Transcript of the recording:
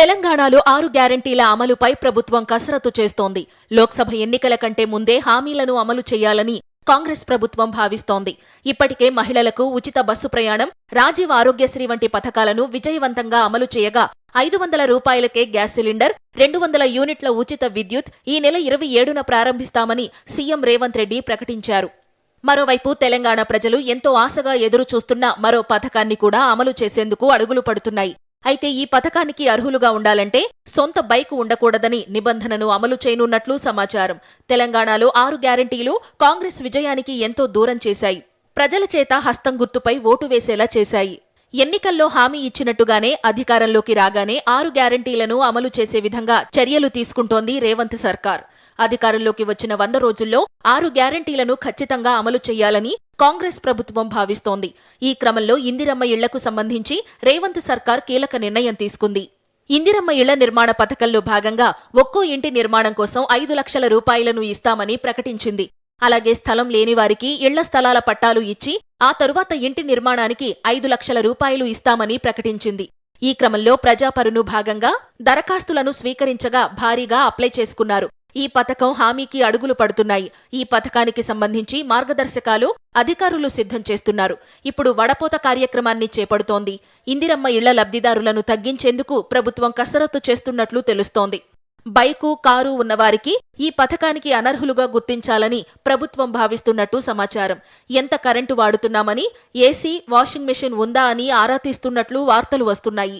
తెలంగాణలో ఆరు గ్యారంటీల అమలుపై ప్రభుత్వం కసరత్తు చేస్తోంది. లోక్సభ ఎన్నికల కంటే ముందే హామీలను అమలు చేయాలని కాంగ్రెస్ ప్రభుత్వం భావిస్తోంది. ఇప్పటికే మహిళలకు ఉచిత బస్సు ప్రయాణం రాజీవ్ ఆరోగ్యశ్రీ వంటి పథకాలను విజయవంతంగా అమలు చేయగా ఐదు వందల రూపాయలకే గ్యాస్ సిలిండర్ రెండు వందల యూనిట్ల ఉచిత విద్యుత్ ఈ నెల ఇరవై ఏడున ప్రారంభిస్తామని సీఎం రేవంత్ రెడ్డి ప్రకటించారు. మరోవైపు తెలంగాణ ప్రజలు ఎంతో ఆశగా ఎదురు చూస్తున్న మరో పథకాన్ని కూడా అమలు చేసేందుకు అడుగులు పడుతున్నాయి. అయితే ఈ పథకానికి అర్హులుగా ఉండాలంటే సొంత బైక్ ఉండకూడదని నిబంధనను అమలు చేయనున్నట్లు సమాచారం. తెలంగాణలో ఆరు గ్యారంటీలు కాంగ్రెస్ విజయానికి ఎంతో దూరం చేశాయి. ప్రజల చేత హస్తం గుర్తుపై ఓటు వేసేలా చేశాయి. ఎన్నికల్లో హామీ ఇచ్చినట్టుగానే అధికారంలోకి రాగానే ఆరు గ్యారంటీలను అమలు చేసే విధంగా చర్యలు తీసుకుంటోంది రేవంత్ సర్కార్. అధికారంలోకి వచ్చిన వంద రోజుల్లో ఆరు గ్యారంటీలను ఖచ్చితంగా అమలు చేయాలని కాంగ్రెస్ ప్రభుత్వం భావిస్తోంది. ఈ క్రమంలో ఇందిరమ్మ ఇళ్ళకు సంబంధించి రేవంత్ సర్కార్ కీలక నిర్ణయం తీసుకుంది. ఇందిరమ్మ ఇళ్ళ నిర్మాణ పథకంలో భాగంగా ఒక్కో ఇంటి నిర్మాణం కోసం ఐదు లక్షల రూపాయలను ఇస్తామని ప్రకటించింది. అలాగే స్థలం లేని వారికి ఇళ్ళ స్థలాల పట్టాలు ఇచ్చి ఆ తరువాత ఇంటి నిర్మాణానికి ఐదు లక్షల రూపాయలు ఇస్తామని ప్రకటించింది. ఈ క్రమంలో ప్రజాపరును భాగంగా దరఖాస్తులను స్వీకరించగా భారీగా అప్లై చేసుకున్నారు. ఈ పథకం హామీకి అడుగులు పడుతున్నాయి. ఈ పథకానికి సంబంధించి మార్గదర్శకాలు అధికారులు సిద్ధం చేస్తున్నారు. ఇప్పుడు వడపోత కార్యక్రమాన్ని చేపడుతోంది. ఇందిరమ్మ ఇళ్ళ లబ్ధిదారులను తగ్గించేందుకు ప్రభుత్వం కసరత్తు చేస్తున్నట్లు తెలుస్తోంది. బైకు కారు ఉన్నవారికి ఈ పథకానికి అనర్హులుగా గుర్తించాలని ప్రభుత్వం భావిస్తున్నట్టు సమాచారం. ఎంత కరెంటు వాడుతున్నామని ఏసీ వాషింగ్ మెషిన్ ఉందా అని ఆరా తీస్తున్నట్లు వార్తలు వస్తున్నాయి.